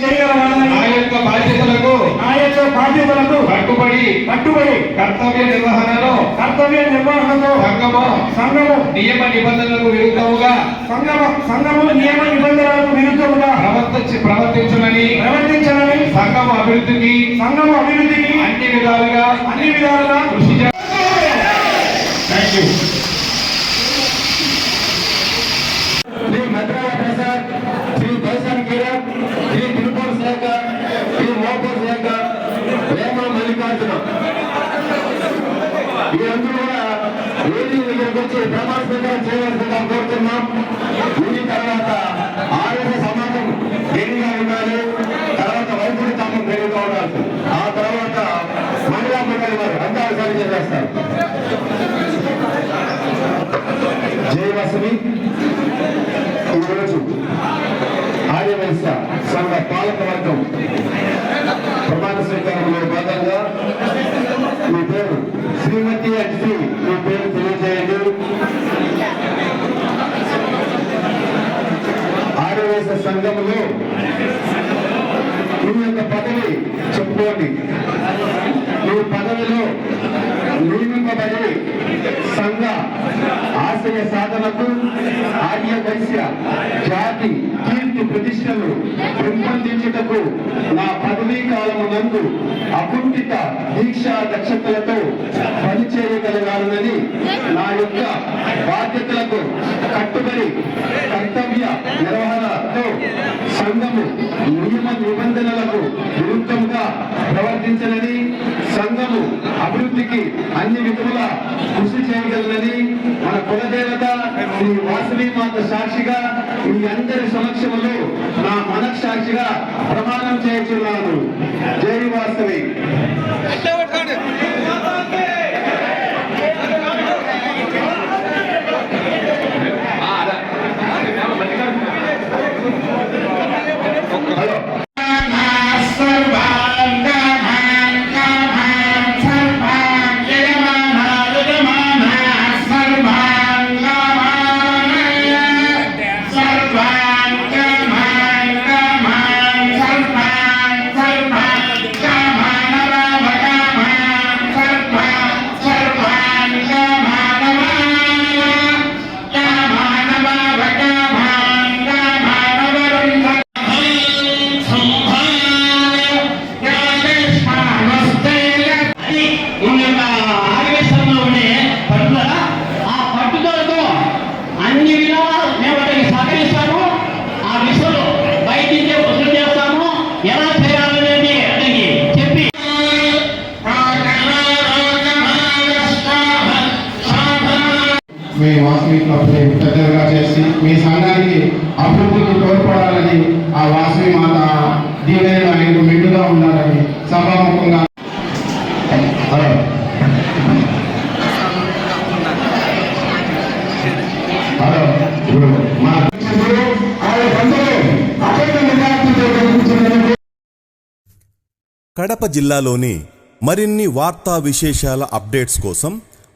చేయగలమని నా యొక్క బాధ్యతలకు నా బాధ్యతలకు కట్టుబడి కట్టుబడి కర్తవ్య నిర్వహణలో కర్తవ్య నిర్వహణలో సంఘము సంఘము నియమ నిబంధనలకు విరుద్ధముగా సంఘము సంఘము నియమ నిబంధనలకు విరుద్ధముగా ప్రవర్తించి ప్రవర్తించమని ప్రవర్తించాలని సంఘము అభివృద్ధికి సంఘము అభివృద్ధికి అన్ని విధాలుగా అన్ని విధాలుగా కృషి చేయాలి. మల్లికార్జున వీరందరూ కూడా వేదిక దగ్గరకు వచ్చి ప్రమాణ స్వీకారం చేయవలసిందిగా కోరుతున్నాం. దీని తర్వాత ఆరోగ్య సమాజం దేనిగా ఉండాలి? తర్వాత వైద్యుడి తామం దేనిగా ఉండాలి? ఆ తర్వాత మహిళా మండలి వారు అందాలు సరి చేస్తారు జై వసవి ఈరోజు ఆర్యవైశ్య సంఘ పాలక వర్గం ప్రమాణ స్వీకారంలో భాగంగా మీ పేరు శ్రీమతి అండ్ మీ పేరు తెలియజేయండి. ఆర్యవైశ్య సంఘంలో మీ యొక్క పదవి చెప్పుకోండి. మీ పదవిలో నియమింపబడి సంఘ ఆశయ సాధనకు ఆర్య వైశ్య జాతి కీర్తి ప్రతిష్టలు పెంపొందించుటకు కాలము నందు అకుంఠిత దీక్షా దక్షతలతో పనిచేయగలగాలని నా యొక్క బాధ్యతలకు కట్టుబడి కర్తవ్య నిర్వహణతో సంఘము నియమ నిబంధనలకు విరుద్ధంగా ప్రవర్తించనని సంఘము అభివృద్ధికి అన్ని విధముల కృషి చేయగలనని మన కులదేవత శ్రీ వాసవి మాత సాక్షిగా మీ అందరి సమక్ష సాక్షిగా ప్రమాణం చేస్తున్నాను జై వాస్తవి మీ వాసవి క్లబ్ని పెద్దగా చేసి మీ సంఘానికి అభివృద్ధికి తోడ్పడాలని ఆ వాసవి మాత దీవైన ఆయనకు మెండుగా ఉండాలని సభాముఖంగా కడప జిల్లాలోని మరిన్ని వార్తా విశేషాల అప్డేట్స్ కోసం